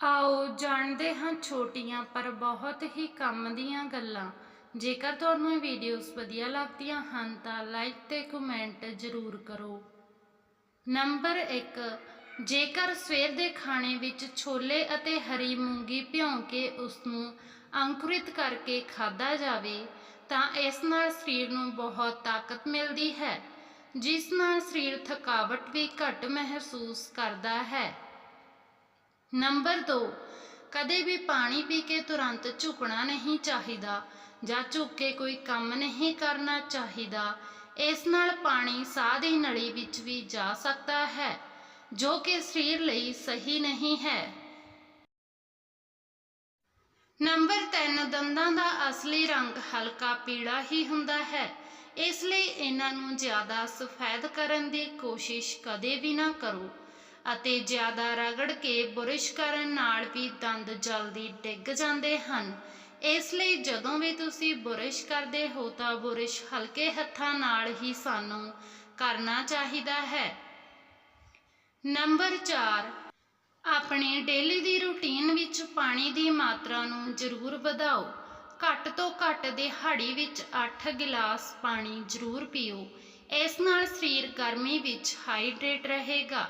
ਆਓ ਜਾਣਦੇ ਹਾਂ ਛੋਟੀਆਂ ਪਰ ਬਹੁਤ ਹੀ ਕੰਮ ਦੀਆਂ ਗੱਲਾਂ। ਜੇਕਰ ਤੁਹਾਨੂੰ ਇਹ ਵੀਡੀਓਜ਼ ਵਧੀਆ ਲੱਗਦੀਆਂ ਹਨ ਤਾਂ ਲਾਈਕ ਤੇ ਕਮੈਂਟ ਜ਼ਰੂਰ ਕਰੋ। ਨੰਬਰ 1 ਜੇਕਰ ਸਵੇਰ ਦੇ ਖਾਣੇ ਵਿੱਚ ਛੋਲੇ ਅਤੇ ਹਰੀ ਮੂੰਗੀ ਭਿਉਂ ਕੇ ਉਸ ਨੂੰ ਅੰਕੁਰਿਤ ਕਰਕੇ ਖਾਧਾ ਜਾਵੇ, ਤਾਂ ਇਸ ਨਾਲ ਸਰੀਰ ਨੂੰ ਬਹੁਤ ਤਾਕਤ ਮਿਲਦੀ ਹੈ, ਜਿਸ ਨਾਲ ਸਰੀਰ ਥਕਾਵਟ ਵੀ ਘੱਟ ਮਹਿਸੂਸ ਕਰਦਾ ਹੈ। ਨੰਬਰ 2 ਕਦੇ ਵੀ ਪਾਣੀ ਪੀ ਕੇ ਤੁਰੰਤ ਝੁਕਣਾ ਨਹੀਂ ਚਾਹੀਦਾ, ਜਾਂ ਝੁੱਕ ਕੇ ਕੋਈ ਕੰਮ ਨਹੀਂ ਕਰਨਾ ਚਾਹੀਦਾ, ਇਸ ਨਾਲ ਪਾਣੀ ਸਾਹ ਦੀ ਨਲੀ ਵਿੱਚ ਵੀ ਜਾ ਸਕਦਾ ਹੈ, ਜੋ ਕਿ ਸਰੀਰ ਲਈ ਸਹੀ ਨਹੀਂ ਹੈ। ਨੰਬਰ 3 ਦੰਦਾਂ ਦਾ ਅਸਲੀ ਰੰਗ ਹਲਕਾ ਪੀਲਾ ਹੀ ਹੁੰਦਾ ਹੈ, ਇਸ ਲਈ ਇਹਨਾਂ ਨੂੰ ਜ਼ਿਆਦਾ ਸਫੈਦ ਕਰਨ ਦੀ ਕੋਸ਼ਿਸ਼ ਕਦੇ ਵੀ ਨਾ ਕਰੋ। ਅਤੇ ਜ਼ਿਆਦਾ ਰਗੜ ਕੇ ਬੁਰਸ਼ ਕਰਨ ਨਾਲ ਵੀ ਦੰਦ ਜਲਦੀ ਡਿੱਗ ਜਾਂਦੇ ਹਨ। ਇਸ ਲਈ ਜਦੋਂ ਵੀ ਤੁਸੀਂ ਬੁਰਸ਼ ਕਰਦੇ ਹੋ ਤਾਂ ਬੁਰਸ਼ ਹਲਕੇ ਹੱਥਾਂ ਨਾਲ ਹੀ ਸਾਨੂੰ ਕਰਨਾ ਚਾਹੀਦਾ ਹੈ। ਨੰਬਰ 4 ਆਪਣੀ ਡੇਲੀ ਦੀ ਰੁਟੀਨ ਵਿੱਚ ਪਾਣੀ ਦੀ ਮਾਤਰਾ ਨੂੰ ਜ਼ਰੂਰ ਵਧਾਓ। ਘੱਟ ਤੋਂ ਘੱਟ ਦਿਹਾੜੀ ਵਿੱਚ 8 ਗਿਲਾਸ ਪਾਣੀ ਜ਼ਰੂਰ ਪੀਓ। ਇਸ ਨਾਲ ਸਰੀਰ ਗਰਮੀ ਵਿੱਚ ਹਾਈਡਰੇਟ ਰਹੇਗਾ।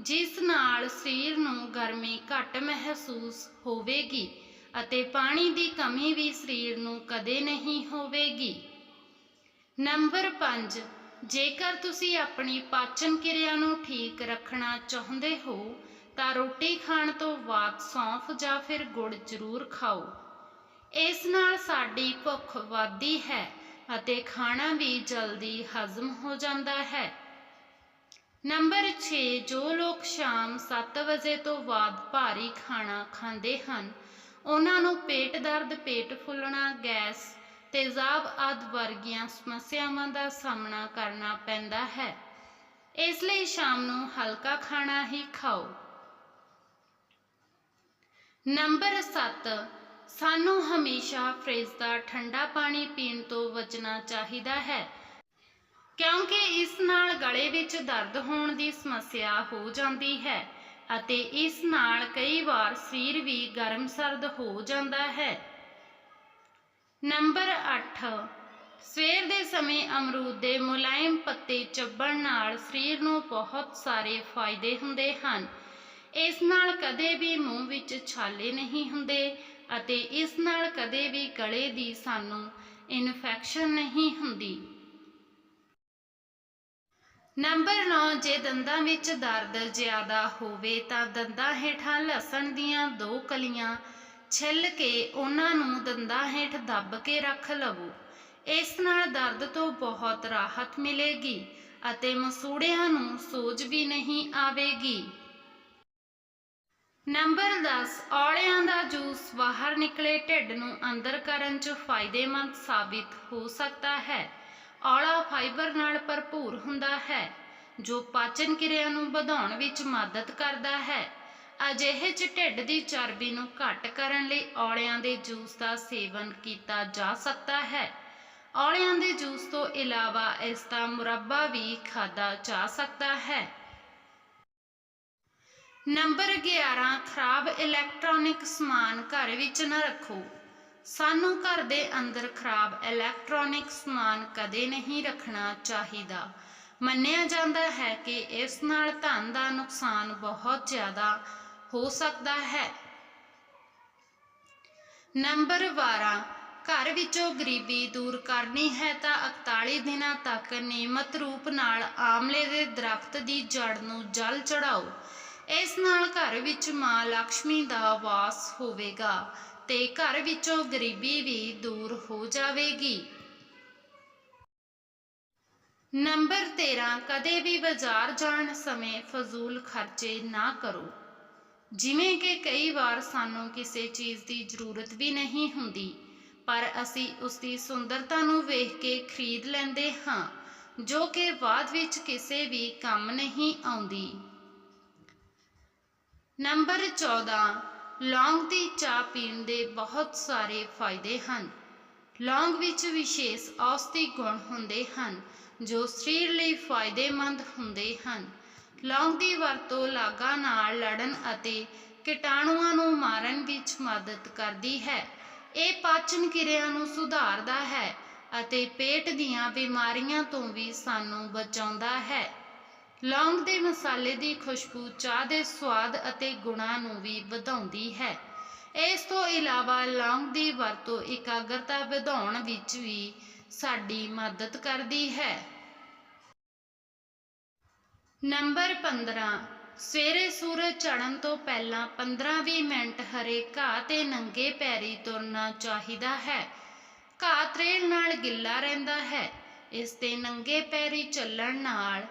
ਜਿਸ ਨਾਲ ਸਰੀਰ ਨੂੰ ਗਰਮੀ ਘੱਟ ਮਹਿਸੂਸ ਹੋਵੇਗੀ ਅਤੇ ਪਾਣੀ ਦੀ ਕਮੀ ਵੀ ਸਰੀਰ ਨੂੰ ਕਦੇ ਨਹੀਂ ਹੋਵੇਗੀ। ਨੰਬਰ 5 ਜੇਕਰ ਤੁਸੀਂ ਆਪਣੀ ਪਾਚਨ ਕਿਰਿਆ ਨੂੰ ਠੀਕ ਰੱਖਣਾ ਚਾਹੁੰਦੇ ਹੋ, ਤਾਂ ਰੋਟੀ ਖਾਣ ਤੋਂ ਬਾਅਦ ਸੌਂਫ ਜਾਂ ਫਿਰ ਗੁੜ ਜ਼ਰੂਰ ਖਾਓ। ਇਸ ਨਾਲ ਸਾਡੀ ਭੁੱਖ ਵੱਧਦੀ ਹੈ ਅਤੇ ਖਾਣਾ ਵੀ ਜਲਦੀ ਹਜ਼ਮ ਹੋ ਜਾਂਦਾ ਹੈ। ਨੰਬਰ 6 ਜੋ ਲੋਕ ਸ਼ਾਮ 7 ਵਜੇ ਤੋਂ ਬਾਅਦ ਭਾਰੀ ਖਾਣਾ ਖਾਂਦੇ ਹਨ, ਉਹਨਾਂ ਨੂੰ ਪੇਟ ਦਰਦ, ਪੇਟ ਫੁੱਲਣਾ, ਗੈਸ ਤੇਜ਼ਾਬ ਆਦਿ ਵਰਗੀਆਂ ਸਮੱਸਿਆਵਾਂ ਦਾ ਸਾਹਮਣਾ ਕਰਨਾ ਪੈਂਦਾ ਹੈ। ਇਸ ਲਈ ਸ਼ਾਮ ਨੂੰ ਹਲਕਾ ਖਾਣਾ ਹੀ ਖਾਓ। ਨੰਬਰ 7 ਸਾਨੂੰ ਹਮੇਸ਼ਾ ਫ੍ਰਿਜ ਦਾ ਠੰਡਾ ਪਾਣੀ ਪੀਣ ਤੋਂ ਬਚਣਾ ਚਾਹੀਦਾ ਹੈ। ਕਿਉਂਕਿ ਇਸ ਨਾਲ ਗਲੇ ਵਿੱਚ ਦਰਦ ਹੋਣ ਦੀ ਸਮੱਸਿਆ ਹੋ ਜਾਂਦੀ ਹੈ ਅਤੇ ਇਸ ਨਾਲ ਕਈ ਵਾਰ ਸਰੀਰ ਵੀ ਗਰਮ ਸਰਦ ਹੋ ਜਾਂਦਾ ਹੈ। ਨੰਬਰ 8 ਸਵੇਰ ਦੇ ਸਮੇਂ ਅਮਰੂਦ ਦੇ ਮੁਲਾਇਮ ਪੱਤੇ ਚੱਬਣ ਨਾਲ ਸਰੀਰ ਨੂੰ ਬਹੁਤ ਸਾਰੇ ਫਾਇਦੇ ਹੁੰਦੇ ਹਨ। ਇਸ ਨਾਲ ਕਦੇ ਵੀ ਮੂੰਹ ਵਿੱਚ ਛਾਲੇ ਨਹੀਂ ਹੁੰਦੇ ਅਤੇ ਇਸ ਨਾਲ ਕਦੇ ਵੀ ਗਲੇ ਦੀ ਸਾਨੂੰ ਇਨਫੈਕਸ਼ਨ ਨਹੀਂ ਹੁੰਦੀ। ਨੰਬਰ 9 ਜੇ ਦੰਦਾਂ ਵਿੱਚ ਦਰਦ ਜ਼ਿਆਦਾ ਹੋਵੇ ਤਾਂ ਦੰਦਾਂ ਹੇਠਾਂ ਲਸਣ ਦੀਆਂ ਦੋ ਕਲੀਆਂ ਛਿੱਲ ਕੇ ਉਹਨਾਂ ਨੂੰ ਦੰਦਾਂ ਹੇਠ ਦੱਬ ਕੇ ਰੱਖ ਲਵੋ। ਇਸ ਨਾਲ ਦਰਦ ਤੋਂ ਬਹੁਤ ਰਾਹਤ ਮਿਲੇਗੀ ਅਤੇ ਮਸੂੜਿਆਂ ਨੂੰ ਸੋਜ ਵੀ ਨਹੀਂ ਆਵੇਗੀ। ਨੰਬਰ 10 ਔਲਿਆਂ ਦਾ ਜੂਸ ਬਾਹਰ ਨਿਕਲੇ ਢਿੱਡ ਨੂੰ ਅੰਦਰ ਕਰਨ 'ਚ ਫਾਇਦੇਮੰਦ ਸਾਬਿਤ ਹੋ ਸਕਦਾ ਹੈ। ਔਲਾ ਫਾਈਬਰ ਨਾਲ ਭਰਪੂਰ ਹੁੰਦਾ ਹੈ, ਜੋ ਪਾਚਨ ਕਿਰਿਆ ਨੂੰ ਵਧਾਉਣ ਵਿੱਚ ਮਦਦ ਕਰਦਾ ਹੈ। ਅਜਿਹੇ ਚ ਢਿੱਡ ਦੀ ਚਰਬੀ ਨੂੰ ਘੱਟ ਕਰਨ ਲਈ ਔਲਿਆਂ ਦੇ ਜੂਸ ਦਾ ਸੇਵਨ ਕੀਤਾ ਜਾ ਸਕਦਾ ਹੈ। ਔਲਿਆਂ ਦੇ ਜੂਸ ਤੋਂ ਇਲਾਵਾ ਇਸ ਦਾ ਮੁਰੱਬਾ ਵੀ ਖਾਦਾ ਜਾ ਸਕਦਾ ਹੈ। ਨੰਬਰ 11 ਖਰਾਬ ਇਲੈਕਟ੍ਰੋਨਿਕ ਸਮਾਨ ਘਰ ਵਿੱਚ ਨਾ ਰੱਖੋ। ਸਾਨੂੰ ਘਰ ਦੇ ਅੰਦਰ ਖਰਾਬ ਇਲੈਕਟ੍ਰੋਨਿਕ ਸਮਾਨ ਕਦੇ ਨਹੀਂ ਰੱਖਣਾ ਚਾਹੀਦਾ। ਮੰਨਿਆ ਜਾਂਦਾ ਹੈ ਕਿ ਇਸ ਨਾਲ ਧਨ ਦਾ ਨੁਕਸਾਨ ਬਹੁਤ ਜ਼ਿਆਦਾ ਹੋ ਸਕਦਾ ਹੈ। ਨੰਬਰ 12 ਘਰ ਵਿੱਚੋਂ ਗਰੀਬੀ ਦੂਰ ਕਰਨੀ ਹੈ ਤਾਂ 41 ਦਿਨਾਂ ਤੱਕ ਨਿਯਮਤ ਰੂਪ ਨਾਲ ਆਮਲੇ ਦੇ ਦਰਖਤ ਦੀ ਜੜ ਨੂੰ ਜਲ ਚੜਾਓ ਇਸ ਨਾਲ ਘਰ ਵਿੱਚ ਮਾਂ ਲక్ష్ਮੀ ਦਾ ਵਾਸ ਹੋਵੇਗਾ। ਤੇ ਘਰ ਵਿੱਚੋਂ ਗਰੀਬੀ ਵੀ ਦੂਰ ਹੋ ਜਾਵੇਗੀ। ਨੰਬਰ 13 ਕਦੇ ਵੀ ਬਾਜ਼ਾਰ ਜਾਣ ਸਮੇਂ ਫਜ਼ੂਲ ਖਰਚੇ ਨਾ ਕਰੋ। ਜਿਵੇਂ ਕਿ ਕਈ ਵਾਰ ਸਾਨੂੰ ਕਿਸੇ ਚੀਜ਼ ਦੀ ਜ਼ਰੂਰਤ ਵੀ ਨਹੀਂ ਹੁੰਦੀ, ਪਰ ਅਸੀਂ ਉਸ ਦੀ ਸੁੰਦਰਤਾ ਨੂੰ ਵੇਖ ਕੇ ਖਰੀਦ ਲੈਂਦੇ ਹਾਂ, ਜੋ ਕਿ ਬਾਅਦ ਵਿੱਚ ਕਿਸੇ ਵੀ ਕੰਮ ਨਹੀਂ ਆਉਂਦੀ। ਨੰਬਰ 14 ਲੌਂਗ ਦੀ ਚਾਹ ਪੀਣ ਦੇ ਬਹੁਤ ਸਾਰੇ ਫਾਇਦੇ ਹਨ। ਲੌਂਗ ਵਿੱਚ ਵਿਸ਼ੇਸ਼ ਔਸ਼ਧੀ ਗੁਣ ਹੁੰਦੇ ਹਨ, ਜੋ ਸਰੀਰ ਲਈ ਫਾਇਦੇਮੰਦ ਹੁੰਦੇ ਹਨ। ਲੌਂਗ ਦੀ ਵਰਤੋਂ ਲਾਗਾਂ ਨਾਲ ਲੜਨ ਅਤੇ ਕੀਟਾਣੂਆਂ ਨੂੰ ਮਾਰਨ ਵਿੱਚ ਮਦਦ ਕਰਦੀ ਹੈ। ਇਹ ਪਾਚਨ ਕਿਰਿਆ ਨੂੰ ਸੁਧਾਰਦਾ ਹੈ ਅਤੇ ਪੇਟ ਦੀਆਂ ਬਿਮਾਰੀਆਂ ਤੋਂ ਵੀ ਸਾਨੂੰ ਬਚਾਉਂਦਾ ਹੈ। ਲੌਂਗ ਦੇ ਮਸਾਲੇ ਦੀ ਖੁਸ਼ਬੂ ਚਾਹ ਦੇ ਸਵਾਦ ਅਤੇ ਗੁਣਾਂ ਨੂੰ ਵੀ ਵਧਾਉਂਦੀ ਹੈ। ਇਸ ਤੋਂ ਇਲਾਵਾ ਲੌਂਗ ਦੀ ਵਰਤੋਂ ਇਕਾਗਰਤਾ ਵਧਾਉਣ ਵਿੱਚ ਵੀ ਸਾਡੀ ਮਦਦ ਕਰਦੀ ਹੈ। ਨੰਬਰ 15 ਸਵੇਰੇ ਸੂਰਜ ਚੜ੍ਹਨ ਤੋਂ ਪਹਿਲਾਂ 15-20 ਮਿੰਟ ਹਰੇ ਘਾਹ ਤੇ ਨੰਗੇ ਪੈਰੀ ਤੁਰਨਾ ਚਾਹੀਦਾ ਹੈ। ਘਾਹ ਤਰੇਲ ਨਾਲ ਗਿੱਲਾ ਰਹਿੰਦਾ ਹੈ। ਇਸ ਤੇ ਨੰਗੇ ਪੈਰੀ ਚੱਲਣ ਨਾਲ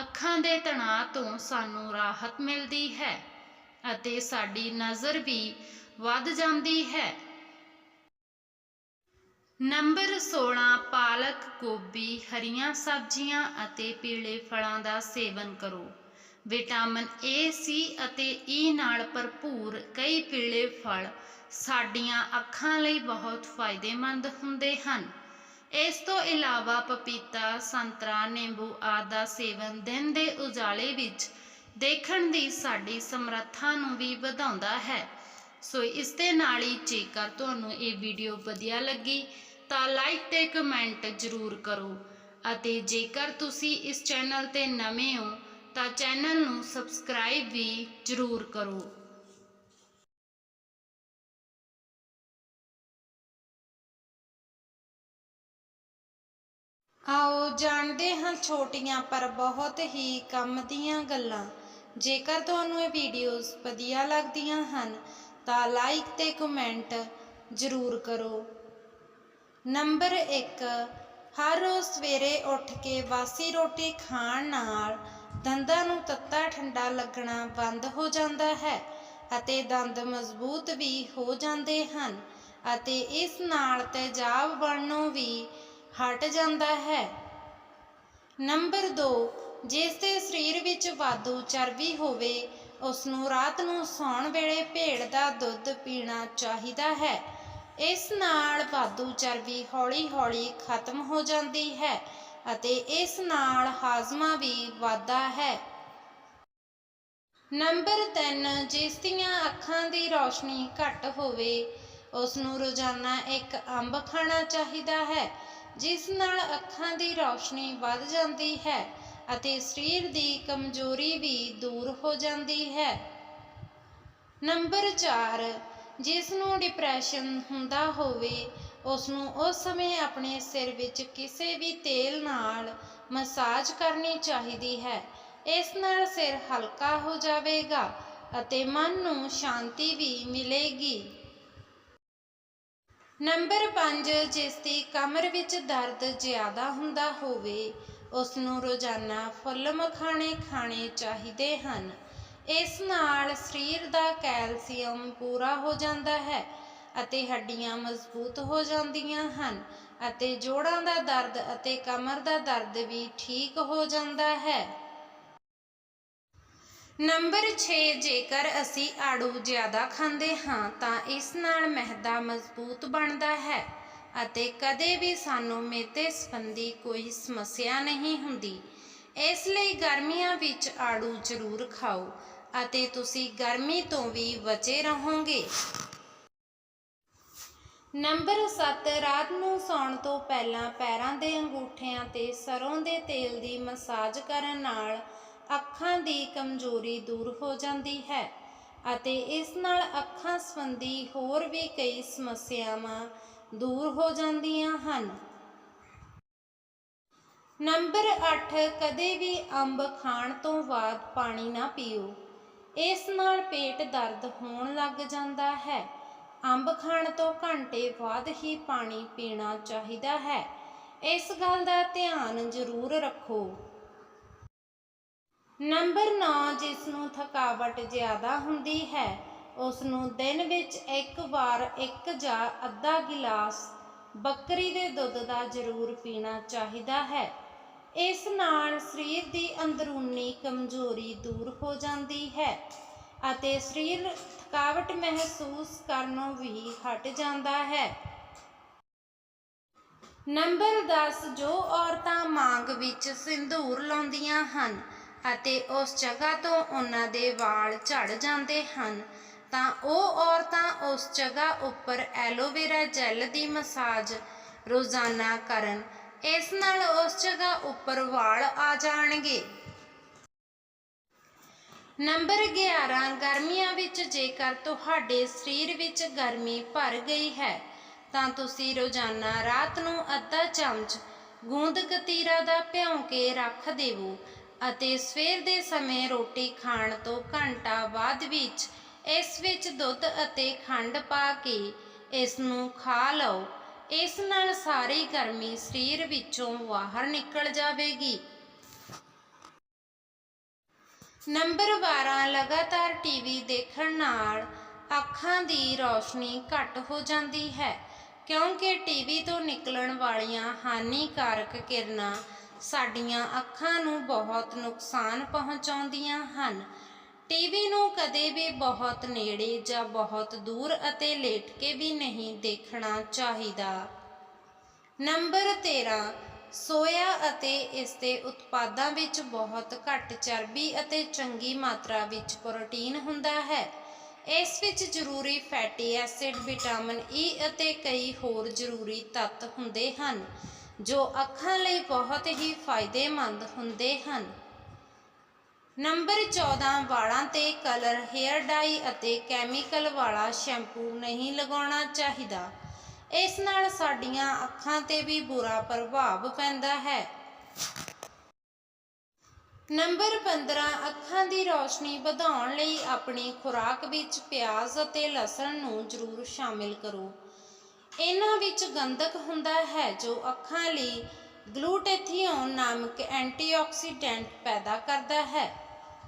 ਅੱਖਾਂ ਦੇ ਤਣਾਅ ਤੋਂ ਸਾਨੂੰ ਰਾਹਤ ਮਿਲਦੀ ਹੈ ਅਤੇ ਸਾਡੀ ਨਜ਼ਰ ਵੀ ਵੱਧ ਜਾਂਦੀ ਹੈ। ਨੰਬਰ 16 ਪਾਲਕ, ਗੋਭੀ, ਹਰੀਆਂ ਸਬਜ਼ੀਆਂ ਅਤੇ ਪੀਲੇ ਫਲਾਂ ਦਾ ਸੇਵਨ ਕਰੋ। ਵਿਟਾਮਿਨ ਏ ਸੀ ਅਤੇ ਈ ਨਾਲ ਭਰਪੂਰ ਕਈ ਪੀਲੇ ਫਲ ਸਾਡੀਆਂ ਅੱਖਾਂ ਲਈ ਬਹੁਤ ਫਾਇਦੇਮੰਦ ਹੁੰਦੇ ਹਨ। ਇਸ ਤੋਂ ਇਲਾਵਾ ਪਪੀਤਾ, ਸੰਤਰਾ, ਨਿੰਬੂ ਆਦਿ ਦਾ ਸੇਵਨ ਦਿਨ ਦੇ ਉਜਾਲੇ ਵਿੱਚ ਦੇਖਣ ਦੀ ਸਾਡੀ ਸਮਰੱਥਾ ਨੂੰ ਵੀ ਵਧਾਉਂਦਾ ਹੈ। ਸੋ ਇਸ ਦੇ ਨਾਲ ਹੀ ਜੇਕਰ ਤੁਹਾਨੂੰ ਇਹ ਵੀਡੀਓ ਵਧੀਆ ਲੱਗੀ ਤਾਂ ਲਾਈਕ ਤੇ ਕਮੈਂਟ ਜ਼ਰੂਰ ਕਰੋ ਅਤੇ ਜੇਕਰ ਤੁਸੀਂ ਇਸ ਚੈਨਲ ਤੇ ਨਵੇਂ ਹੋ ਤਾਂ ਚੈਨਲ ਨੂੰ ਸਬਸਕ੍ਰਾਈਬ ਵੀ ਜ਼ਰੂਰ ਕਰੋ। ਆਓ ਜਾਣਦੇ ਹਾਂ ਛੋਟੀਆਂ ਪਰ ਬਹੁਤ ਹੀ ਕੰਮ ਦੀਆਂ ਗੱਲਾਂ। ਜੇਕਰ ਤੁਹਾਨੂੰ ਇਹ ਵੀਡੀਓਜ਼ ਵਧੀਆ ਲੱਗਦੀਆਂ ਹਨ, ਤਾਂ ਲਾਈਕ ਤੇ ਕਮੈਂਟ ਜ਼ਰੂਰ ਕਰੋ। ਨੰਬਰ 1 ਹਰ ਰੋਜ਼ ਸਵੇਰੇ ਉੱਠ ਕੇ ਬਾਸੀ ਰੋਟੀ ਖਾਣ ਨਾਲ ਦੰਦਾਂ ਨੂੰ ਤੱਤਾ ਠੰਡਾ ਲੱਗਣਾ ਬੰਦ ਹੋ ਜਾਂਦਾ ਹੈ ਅਤੇ ਦੰਦ ਮਜ਼ਬੂਤ ਵੀ ਹੋ ਜਾਂਦੇ ਹਨ ਅਤੇ ਇਸ ਨਾਲ ਤੇਜ਼ਾਬ ਬਣਨੋਂ ਵੀ ਹਟ ਜਾਂਦਾ ਹੈ। ਨੰਬਰ 2 ਜਿਸ ਦੇ ਸਰੀਰ ਵਿੱਚ ਵਾਧੂ ਚਰਬੀ ਹੋਵੇ ਉਸ ਨੂੰ ਰਾਤ ਨੂੰ ਸੌਣ ਵੇਲੇ ਭੇੜ ਦਾ ਦੁੱਧ ਪੀਣਾ ਚਾਹੀਦਾ ਹੈ। ਇਸ ਨਾਲ ਵਾਧੂ ਚਰਬੀ ਹੌਲੀ-ਹੌਲੀ ਖਤਮ ਹੋ ਜਾਂਦੀ ਹੈ ਅਤੇ ਇਸ ਨਾਲ ਹਾਜ਼ਮਾ ਵੀ ਵੱਧਦਾ ਹੈ। ਨੰਬਰ 3 ਜਿਸ ਦੀਆਂ ਅੱਖਾਂ ਦੀ ਰੌਸ਼ਨੀ ਘੱਟ ਹੋਵੇ ਉਸ ਨੂੰ ਰੋਜ਼ਾਨਾ ਇੱਕ ਅੰਬ ਖਾਣਾ ਚਾਹੀਦਾ ਹੈ। ਜਿਸ ਨਾਲ ਅੱਖਾਂ ਦੀ ਰੌਸ਼ਨੀ ਵੱਧ ਜਾਂਦੀ ਹੈ ਅਤੇ ਸਰੀਰ ਦੀ ਕਮਜ਼ੋਰੀ ਵੀ ਦੂਰ ਹੋ ਜਾਂਦੀ ਹੈ। ਨੰਬਰ 4 ਜਿਸ ਨੂੰ ਡਿਪਰੈਸ਼ਨ ਹੁੰਦਾ ਹੋਵੇ ਉਸ ਨੂੰ ਉਸ ਸਮੇਂ ਆਪਣੇ ਸਿਰ ਵਿੱਚ ਕਿਸੇ ਵੀ ਤੇਲ ਨਾਲ ਮਸਾਜ ਕਰਨੀ ਚਾਹੀਦੀ ਹੈ। ਇਸ ਨਾਲ ਸਿਰ ਹਲਕਾ ਹੋ ਜਾਵੇਗਾ ਅਤੇ ਮਨ ਨੂੰ ਸ਼ਾਂਤੀ ਵੀ ਮਿਲੇਗੀ। ਨੰਬਰ 5 ਜਿਸ ਦੀ ਕਮਰ ਵਿੱਚ ਦਰਦ ਜ਼ਿਆਦਾ ਹੁੰਦਾ ਹੋਵੇ ਉਸ ਨੂੰ ਰੋਜ਼ਾਨਾ ਫੁੱਲ ਮਖਾਣੇ ਖਾਣੇ ਚਾਹੀਦੇ ਹਨ। ਇਸ ਨਾਲ ਸਰੀਰ ਦਾ ਕੈਲਸੀਅਮ ਪੂਰਾ ਹੋ ਜਾਂਦਾ ਹੈ ਅਤੇ ਹੱਡੀਆਂ ਮਜ਼ਬੂਤ ਹੋ ਜਾਂਦੀਆਂ ਹਨ ਅਤੇ ਜੋੜਾਂ ਦਾ ਦਰਦ ਅਤੇ ਕਮਰ ਦਾ ਦਰਦ ਵੀ ਠੀਕ ਹੋ ਜਾਂਦਾ ਹੈ। ਨੰਬਰ 6 ਜੇਕਰ ਅਸੀਂ ਆੜੂ ਜ਼ਿਆਦਾ ਖਾਂਦੇ ਹਾਂ, ਤਾਂ ਇਸ ਨਾਲ ਮਹਿਦਾ ਮਜ਼ਬੂਤ ਬਣਦਾ ਹੈ ਅਤੇ ਕਦੇ ਵੀ ਸਾਨੂੰ ਮੇਦੇ ਸੰਬੰਧੀ ਕੋਈ ਸਮੱਸਿਆ ਨਹੀਂ ਹੁੰਦੀ। ਇਸ ਲਈ ਗਰਮੀਆਂ ਵਿੱਚ ਆੜੂ ਜ਼ਰੂਰ ਖਾਓ ਅਤੇ ਤੁਸੀਂ ਗਰਮੀ ਤੋਂ ਵੀ ਬਚੇ ਰਹੋਗੇ। ਨੰਬਰ 7 ਰਾਤ ਨੂੰ ਸੌਣ ਤੋਂ ਪਹਿਲਾਂ ਪੈਰਾਂ ਦੇ ਅੰਗੂਠਿਆਂ ਤੇ ਸਰੋਂ ਦੇ ਤੇਲ ਦੀ ਮਸਾਜ ਕਰਨ ਨਾਲ ਅੱਖਾਂ ਦੀ ਕਮਜ਼ੋਰੀ ਦੂਰ ਹੋ ਜਾਂਦੀ ਹੈ ਅਤੇ ਇਸ ਨਾਲ ਅੱਖਾਂ ਸੰਬੰਧੀ ਹੋਰ ਵੀ ਕਈ ਸਮੱਸਿਆਵਾਂ ਦੂਰ ਹੋ ਜਾਂਦੀਆਂ ਹਨ। ਨੰਬਰ 8 ਕਦੇ ਵੀ ਅੰਬ ਖਾਣ ਤੋਂ ਬਾਅਦ ਪਾਣੀ ਨਾ ਪੀਓ। ਇਸ ਨਾਲ ਪੇਟ ਦਰਦ ਹੋਣ ਲੱਗ ਜਾਂਦਾ ਹੈ। ਅੰਬ ਖਾਣ ਤੋਂ ਘੰਟੇ ਬਾਅਦ ਹੀ ਪਾਣੀ ਪੀਣਾ ਚਾਹੀਦਾ ਹੈ। ਇਸ ਗੱਲ ਦਾ ਧਿਆਨ ਜ਼ਰੂਰ ਰੱਖੋ। ਨੰਬਰ 9 ਜਿਸ ਨੂੰ ਥਕਾਵਟ ਜ਼ਿਆਦਾ ਹੁੰਦੀ ਹੈ ਉਸ ਨੂੰ ਦਿਨ ਵਿੱਚ ਇੱਕ ਵਾਰ ਇੱਕ ਜਾਂ ਅੱਧਾ ਗਿਲਾਸ ਬੱਕਰੀ ਦੇ ਦੁੱਧ ਦਾ ਜ਼ਰੂਰ ਪੀਣਾ ਚਾਹੀਦਾ ਹੈ। ਇਸ ਨਾਲ ਸਰੀਰ ਦੀ ਅੰਦਰੂਨੀ ਕਮਜ਼ੋਰੀ ਦੂਰ ਹੋ ਜਾਂਦੀ ਹੈ ਅਤੇ ਸਰੀਰ ਥਕਾਵਟ ਮਹਿਸੂਸ ਕਰਨੋਂ ਵੀ ਹਟ ਜਾਂਦਾ ਹੈ। ਨੰਬਰ 10 ਜੋ ਔਰਤਾਂ ਮਾਂਗ ਵਿੱਚ ਸਿੰਦੂਰ ਲਾਉਂਦੀਆਂ ਹਨ ਅਤੇ ਉਸ ਜਗ੍ਹਾ ਤੋਂ ਉਹਨਾਂ ਦੇ ਵਾਲ ਝੜ ਜਾਂਦੇ ਹਨ। ਤਾਂ ਉਹ ਔਰਤਾਂ ਉਸ ਜਗ੍ਹਾ ਉੱਪਰ ਐਲੋਵੇਰਾ ਜੈਲ ਦੀ ਮਸਾਜ ਰੋਜ਼ਾਨਾ ਕਰਨ, ਇਸ ਨਾਲ ਉਸ ਜਗ੍ਹਾ ਉੱਪਰ ਵਾਲ ਆ ਜਾਣਗੇ। ਨੰਬਰ 11 ਗਰਮੀਆਂ ਵਿੱਚ ਜੇਕਰ ਤੁਹਾਡੇ ਸਰੀਰ ਵਿੱਚ ਗਰਮੀ ਭਰ ਗਈ ਹੈ, ਤਾਂ ਤੁਸੀਂ ਰੋਜ਼ਾਨਾ ਰਾਤ ਨੂੰ ਅੱਧਾ ਚਮਚ ਗੂੰਦ ਕਤੀਰਾ ਦਾ ਭਿਉਂ ਕੇ ਰੱਖ ਦੇਵੋ ਅਤੇ ਸਵੇਰ ਦੇ ਸਮੇਂ ਰੋਟੀ ਖਾਣ ਤੋਂ ਘੰਟਾ ਬਾਅਦ ਵਿੱਚ ਇਸ ਵਿੱਚ ਦੁੱਧ ਅਤੇ ਖੰਡ ਪਾ ਕੇ ਇਸ ਨੂੰ ਖਾ ਲਓ। ਇਸ ਨਾਲ ਸਾਰੀ ਗਰਮੀ ਸਰੀਰ ਵਿੱਚੋਂ ਬਾਹਰ ਨਿਕਲ ਜਾਵੇਗੀ। ਨੰਬਰ 12 ਲਗਾਤਾਰ ਟੀਵੀ ਦੇਖਣ ਨਾਲ ਅੱਖਾਂ ਦੀ ਰੌਸ਼ਨੀ ਘੱਟ ਹੋ ਜਾਂਦੀ ਹੈ, ਕਿਉਂਕਿ ਟੀਵੀ ਤੋਂ ਨਿਕਲਣ ਵਾਲੀਆਂ ਹਾਨੀਕਾਰਕ ਕਿਰਨਾਂ ਸਾਡੀਆਂ ਅੱਖਾਂ ਨੂੰ ਬਹੁਤ ਨੁਕਸਾਨ ਪਹੁੰਚਾਉਂਦੀਆਂ ਹਨ। ਟੀਵੀ ਨੂੰ ਕਦੇ ਵੀ ਬਹੁਤ ਨੇੜੇ ਜਾਂ ਬਹੁਤ ਦੂਰ ਅਤੇ ਲੇਟ ਕੇ ਵੀ ਨਹੀਂ ਦੇਖਣਾ ਚਾਹੀਦਾ। ਨੰਬਰ 13 ਸੋਇਆ ਅਤੇ ਇਸ ਦੇ ਉਤਪਾਦਾਂ ਵਿੱਚ ਬਹੁਤ ਘੱਟ ਚਰਬੀ ਅਤੇ ਚੰਗੀ ਮਾਤਰਾ ਵਿੱਚ ਪ੍ਰੋਟੀਨ ਹੁੰਦਾ ਹੈ। ਇਸ ਵਿੱਚ ਜ਼ਰੂਰੀ ਫੈਟੀ ਐਸਿਡ, ਵਿਟਾਮਿਨ ਈ ਅਤੇ ਕਈ ਹੋਰ ਜ਼ਰੂਰੀ ਤੱਤ ਹੁੰਦੇ ਹਨ। ਜੋ ਅੱਖਾਂ ਲਈ ਬਹੁਤ ਹੀ ਫਾਇਦੇਮੰਦ ਹੁੰਦੇ ਹਨ। ਨੰਬਰ 14 ਵਾਲਾਂ ਤੇ ਕਲਰ, ਹੇਅਰ ਡਾਈ ਅਤੇ ਕੈਮੀਕਲ ਵਾਲਾ ਸ਼ੈਂਪੂ ਨਹੀਂ ਲਗਾਉਣਾ ਚਾਹੀਦਾ। ਇਸ ਨਾਲ ਸਾਡੀਆਂ ਅੱਖਾਂ ਤੇ ਵੀ ਬੁਰਾ ਪ੍ਰਭਾਵ ਪੈਂਦਾ ਹੈ। ਨੰਬਰ 15 ਅੱਖਾਂ ਦੀ ਰੌਸ਼ਨੀ ਵਧਾਉਣ ਲਈ ਆਪਣੀ ਖੁਰਾਕ ਵਿੱਚ ਪਿਆਜ਼ ਅਤੇ ਲਸਣ ਨੂੰ ਜ਼ਰੂਰ ਸ਼ਾਮਿਲ ਕਰੋ। ਇਹਨਾਂ ਵਿੱਚ ਗੰਧਕ ਹੁੰਦਾ ਹੈ, ਜੋ ਅੱਖਾਂ ਲਈ ਗਲੂਟੇਥੀਓਨ ਨਾਮਕ ਐਂਟੀਆਕਸੀਡੈਂਟ ਪੈਦਾ ਕਰਦਾ ਹੈ,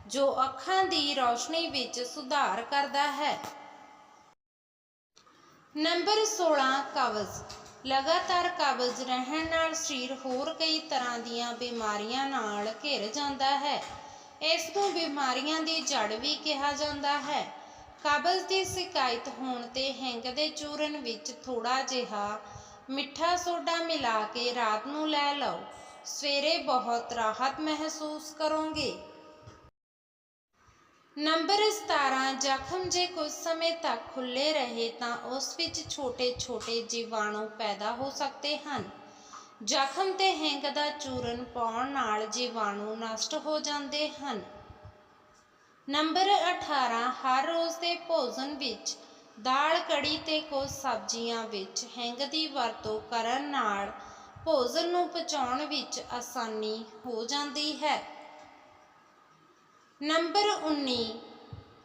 ਜੋ ਅੱਖਾਂ ਦੀ ਰੌਸ਼ਨੀ ਵਿੱਚ ਸੁਧਾਰ ਕਰਦਾ ਹੈ। ਨੰਬਰ 16 ਕਬਜ਼ ਲਗਾਤਾਰ ਕਬਜ਼ ਰਹਿਣ ਨਾਲ ਸਰੀਰ ਹੋਰ ਕਈ ਤਰ੍ਹਾਂ ਦੀਆਂ ਬਿਮਾਰੀਆਂ ਨਾਲ ਘਿਰ ਜਾਂਦਾ ਹੈ। ਇਸ ਨੂੰ ਬਿਮਾਰੀਆਂ ਦੀ ਜੜ ਵੀ ਕਿਹਾ ਜਾਂਦਾ ਹੈ। ਕਬਜ਼ ਦੀ ਸ਼ਿਕਾਇਤ ਹੋਣ ਤੇ ਹਿੰਗ ਦੇ ਚੂਰਨ ਵਿੱਚ ਥੋੜਾ ਜਿਹਾ ਮਿੱਠਾ ਸੋਡਾ ਮਿਲਾ ਕੇ ਰਾਤ ਨੂੰ ਲੈ ਲਓ। ਸਵੇਰੇ ਬਹੁਤ ਰਾਹਤ ਮਹਿਸੂਸ ਕਰੋਗੇ। ਨੰਬਰ 17 ਜ਼ਖਮ ਜੇ ਕੁਝ ਸਮੇਂ ਤੱਕ ਖੁੱਲੇ ਰਹੇ ਤਾਂ ਉਸ ਵਿੱਚ ਛੋਟੇ-ਛੋਟੇ ਜੀਵਾਣੂ ਪੈਦਾ ਹੋ ਸਕਦੇ ਹਨ। ਜ਼ਖਮ ਤੇ ਹਿੰਗ ਦਾ ਚੂਰਨ ਪਾਉਣ ਨਾਲ ਜੀਵਾਣੂ ਨਸ਼ਟ ਹੋ ਜਾਂਦੇ ਹਨ। ਨੰਬਰ 18 ਹਰ ਰੋਜ਼ ਦੇ ਭੋਜਨ ਵਿੱਚ, ਦਾਲ, ਕੜੀ ਤੇ ਕੁਝ ਸਬਜ਼ੀਆਂ ਵਿੱਚ ਹਿੰਗ ਦੀ ਵਰਤੋਂ ਕਰਨ ਨਾਲ ਭੋਜਨ ਨੂੰ ਪਚਾਉਣ ਵਿੱਚ ਆਸਾਨੀ ਹੋ ਜਾਂਦੀ ਹੈ। ਨੰਬਰ 19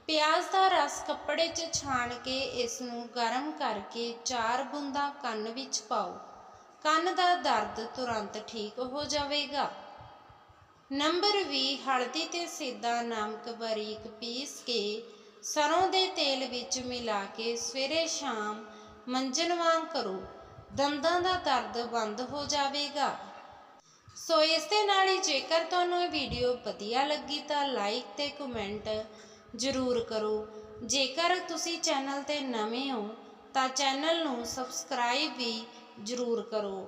ਪਿਆਜ਼ ਦਾ ਰਸ ਕੱਪੜੇ 'ਚ ਛਾਣ ਕੇ ਇਸ ਨੂੰ ਗਰਮ ਕਰਕੇ ਚਾਰ ਬੂੰਦਾਂ ਕੰਨ ਵਿੱਚ ਪਾਓ। ਕੰਨ ਦਾ ਦਰਦ ਤੁਰੰਤ ਠੀਕ ਹੋ ਜਾਵੇਗਾ। ਨੰਬਰ 20 ਹਲਦੀ ਤੇ ਸਿੱਧਾ ਨਮਕ ਬਰੀਕ ਪੀਸ ਕੇ ਸਰੋਂ ਦੇ ਤੇਲ ਵਿੱਚ ਮਿਲਾ ਕੇ ਸਵੇਰੇ ਸ਼ਾਮ ਮੰਜਨ ਵਾਂਗ ਕਰੋ। ਦੰਦਾਂ ਦਾ ਦਰਦ ਬੰਦ ਹੋ ਜਾਵੇਗਾ। ਸੋ ਇਸ ਦੇ ਨਾਲ ਹੀ ਜੇਕਰ ਤੁਹਾਨੂੰ ਇਹ ਵੀਡੀਓ ਵਧੀਆ ਲੱਗੀ ਤਾਂ ਲਾਈਕ ਤੇ ਕਮੈਂਟ ਜ਼ਰੂਰ ਕਰੋ। ਜੇਕਰ ਤੁਸੀਂ ਚੈਨਲ ਤੇ ਨਵੇਂ ਹੋ ਤਾਂ ਚੈਨਲ ਨੂੰ ਸਬਸਕ੍ਰਾਈਬ ਵੀ ਜ਼ਰੂਰ ਕਰੋ।